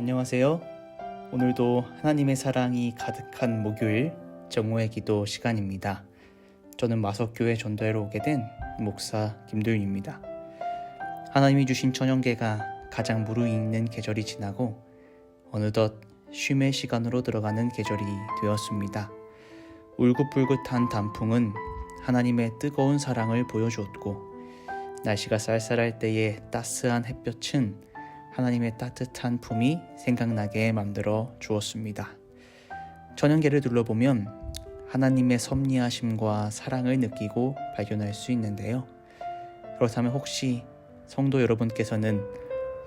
안녕하세요. 오늘도 하나님의 사랑이 가득한 목요일 정오의 기도 시간입니다. 저는 마석교회 전도회로 오게 된 목사 김도윤입니다. 하나님이 주신 천연계가 가장 무르익는 계절이 지나고 어느덧 쉼의 시간으로 들어가는 계절이 되었습니다. 울긋불긋한 단풍은 하나님의 뜨거운 사랑을 보여주었고 날씨가 쌀쌀할 때의 따스한 햇볕은 하나님의 따뜻한 품이 생각나게 만들어 주었습니다. 천연계를 둘러보면 하나님의 섭리하심과 사랑을 느끼고 발견할 수 있는데요. 그렇다면 혹시 성도 여러분께서는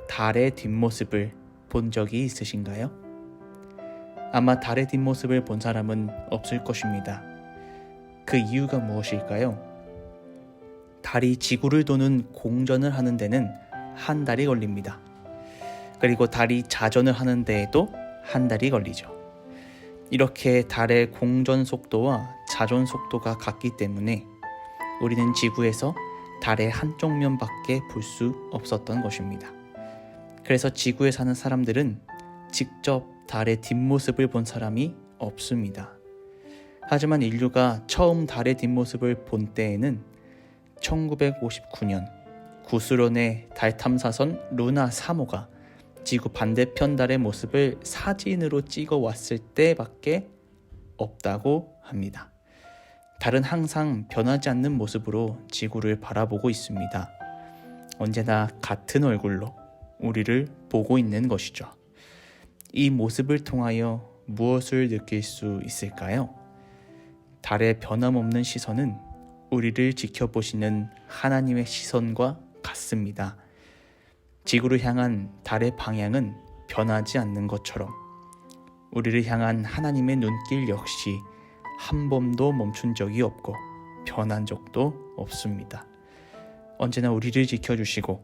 달의 뒷모습을 본 적이 있으신가요? 아마 달의 뒷모습을 본 사람은 없을 것입니다. 그 이유가 무엇일까요? 달이 지구를 도는 공전을 하는 데는 한 달이 걸립니다. 그리고 달이 자전을 하는 데에도 한 달이 걸리죠. 이렇게 달의 공전 속도와 자전 속도가 같기 때문에 우리는 지구에서 달의 한쪽 면밖에 볼 수 없었던 것입니다. 그래서 지구에 사는 사람들은 직접 달의 뒷모습을 본 사람이 없습니다. 하지만 인류가 처음 달의 뒷모습을 본 때에는 1959년 구스론의 달 탐사선 루나 3호가 지구 반대편 달의 모습을 사진으로 찍어 왔을 때밖에 없다고 합니다. 달은 항상 변하지 않는 모습으로 지구를 바라보고 있습니다. 언제나 같은 얼굴로 우리를 보고 있는 것이죠. 이 모습을 통하여 무엇을 느낄 수 있을까요? 달의 변함없는 시선은 우리를 지켜보시는 하나님의 시선과 같습니다. 지구를 향한 달의 방향은 변하지 않는 것처럼 우리를 향한 하나님의 눈길 역시 한 번도 멈춘 적이 없고 변한 적도 없습니다. 언제나 우리를 지켜주시고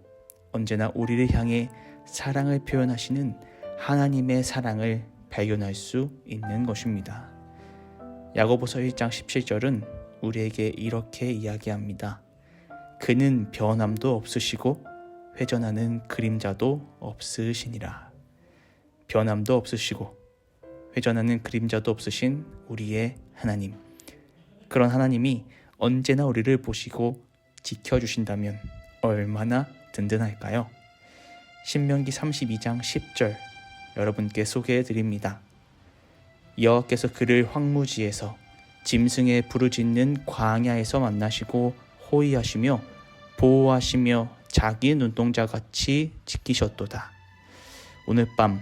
언제나 우리를 향해 사랑을 표현하시는 하나님의 사랑을 발견할 수 있는 것입니다. 야고보서 1장 17절은 우리에게 이렇게 이야기합니다. 그는 변함도 없으시고 회전하는 그림자도 없으시니라. 변함도 없으시고 회전하는 그림자도 없으신 우리의 하나님. 그런 하나님이 언제나 우리를 보시고 지켜주신다면 얼마나 든든할까요? 신명기 32장 10절 여러분께 소개해 드립니다. 여호와께서 그를 황무지에서 짐승의 부르짖는 광야에서 만나시고 호위하시며 보호하시며 자기 눈동자 같이 지키셨도다. 오늘 밤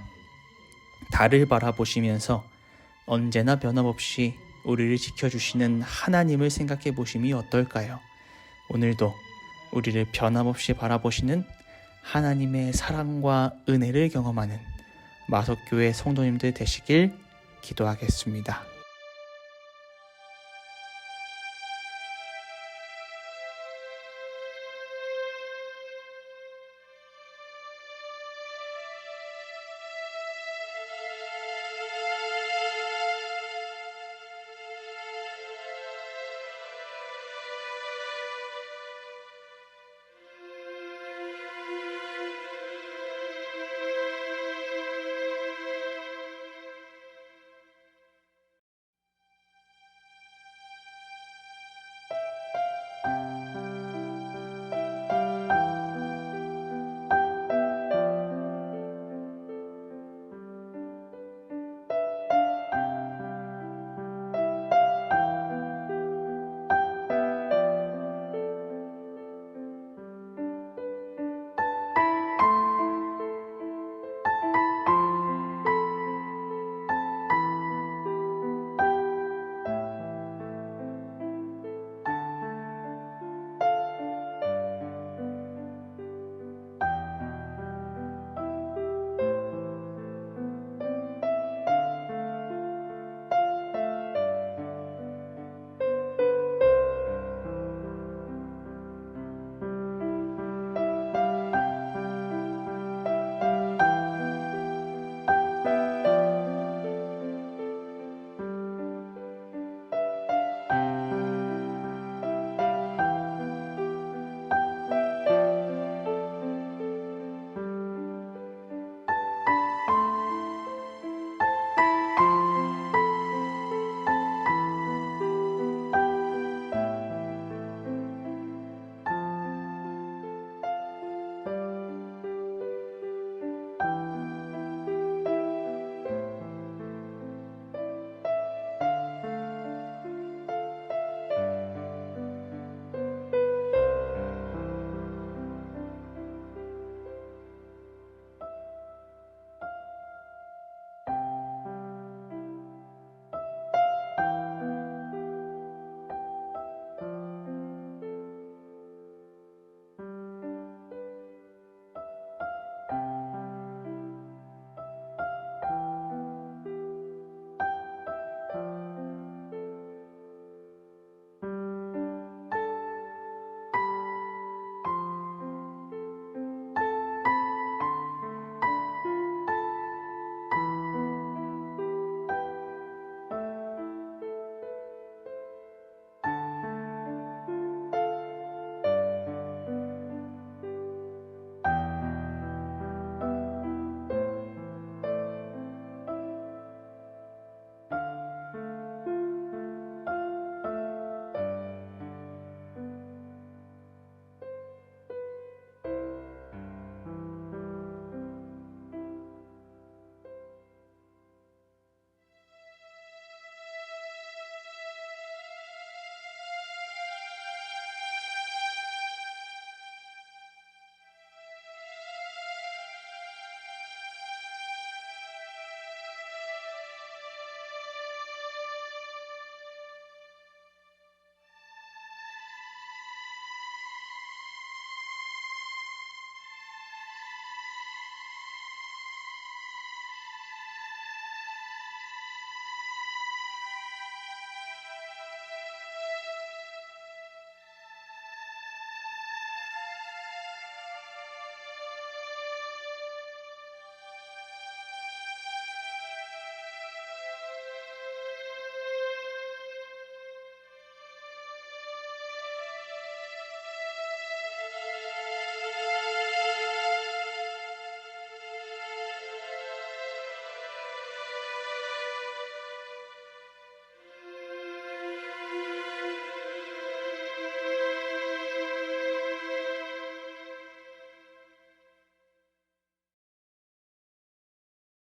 달을 바라보시면서 언제나 변함없이 우리를 지켜주시는 하나님을 생각해 보심이 어떨까요? 오늘도 우리를 변함없이 바라보시는 하나님의 사랑과 은혜를 경험하는 마석교회 성도님들 되시길 기도하겠습니다.